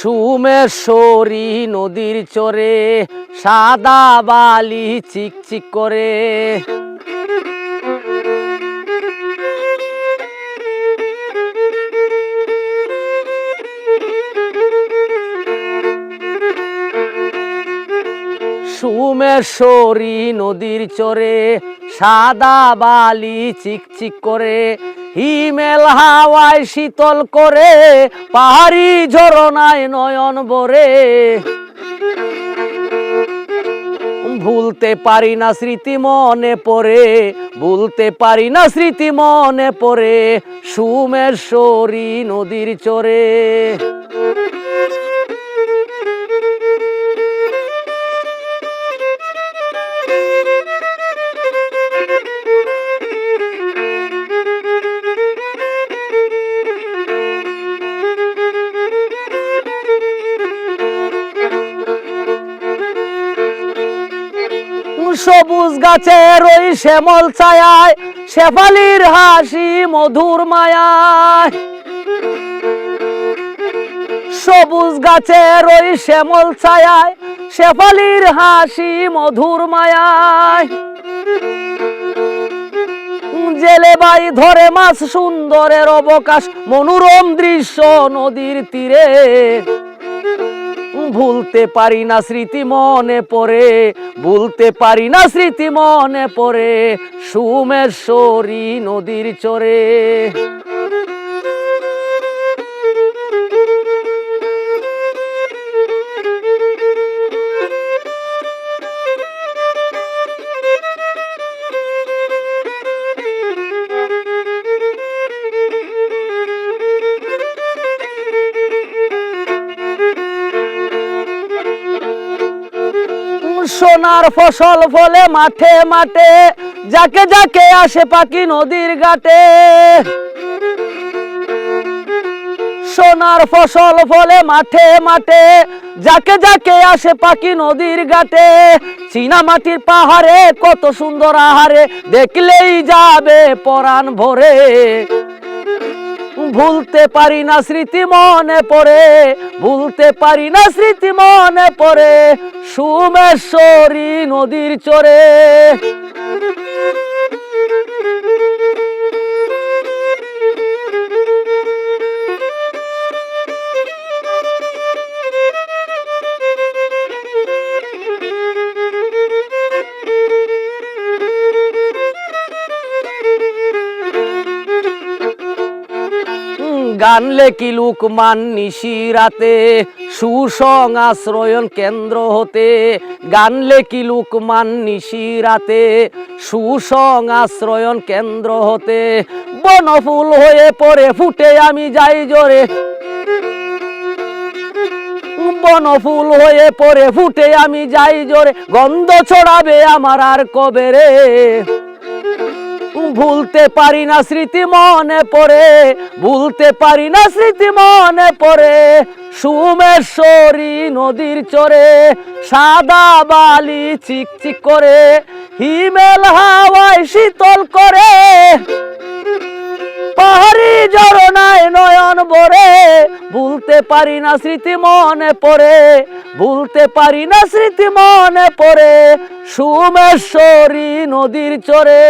সুমেশ্বরী নদীর চরে সাদা বালি চিকচিক করে। সুমেশ্বরী নদীর চরে সাদা বালি চিকচিক করে। হিমেল হাওয়ায় শীতল করে, পাহাড়ি ঝরনায় নয়ন বরে ভুলতে পারি না স্মৃতি মনে পড়ে, ভুলতে পারি না স্মৃতি মনে পড়ে সুমেশ্বরী নদীর চরে। সবুজ গাছের ওই শ্যামল ছায়ায়, শেফালির হাসি মধুর মায়ায়। সবুজ গাছের ওই শ্যামল ছায়ায়, শেফালির হাসি মধুর মায়ায়। জেলে বাই ধরে মাছ সুন্দরের অবকাশ, মনোরম দৃশ্য নদীর তীরে। ভুলতে পারি না স্মৃতি মনে পড়ে, ভুলতে পারি না স্মৃতি মনে পড়ে, সুমেশ্বরী নদীর চরে। সোনার ফসল ফলে মাঠে মাঠে, যাকে যাকে আসে পাখি নদীর ঘাটে। সোনার ফসল ফলে মাঠে মাঠে, যাকে যাকে আসে পাখি নদীর ঘাটে। চীনা মাটির পাহাড়ে কত সুন্দর আহারে, দেখলেই যাবে পরাণ ভরে। ভুলতে পারি না স্মৃতি মনে পড়ে, ভুলতে পারি না স্মৃতি মনে পড়ে, সুমেশ্বরী নদীর চরে। গান লেখি লুকমান নিশিরাতে সুসং আশ্রয়ন কেন্দ্র হতে গান লেখি লুকমান নিশিরাতে সুসং আশ্রয়ন কেন্দ্র হতে বনফুল হয়ে পড়ে, ফুটে আমি যাই জোরে। বনফুল হয়ে পড়ে, ফুটে আমি যাই জোরে। গন্ধ ছড়াবে আমার আর কবে রে? ভুলতে পারি না স্মৃতি মনে পড়ে, ভুলতে পারি না স্মৃতি মনে পড়ে। সুমেশ্বরী নদীর চরে, সাদা বালি চিকচিক করে, হিমেল হাওয়ায় শীতল করে। পাহাড়ি ঝরনায় নয়ন ভরে, ভুলতে পারি না স্মৃতি মনে পড়ে ভুলতে পারি না স্মৃতি মনে পড়ে সুমেশ্বরী নদীর চরে।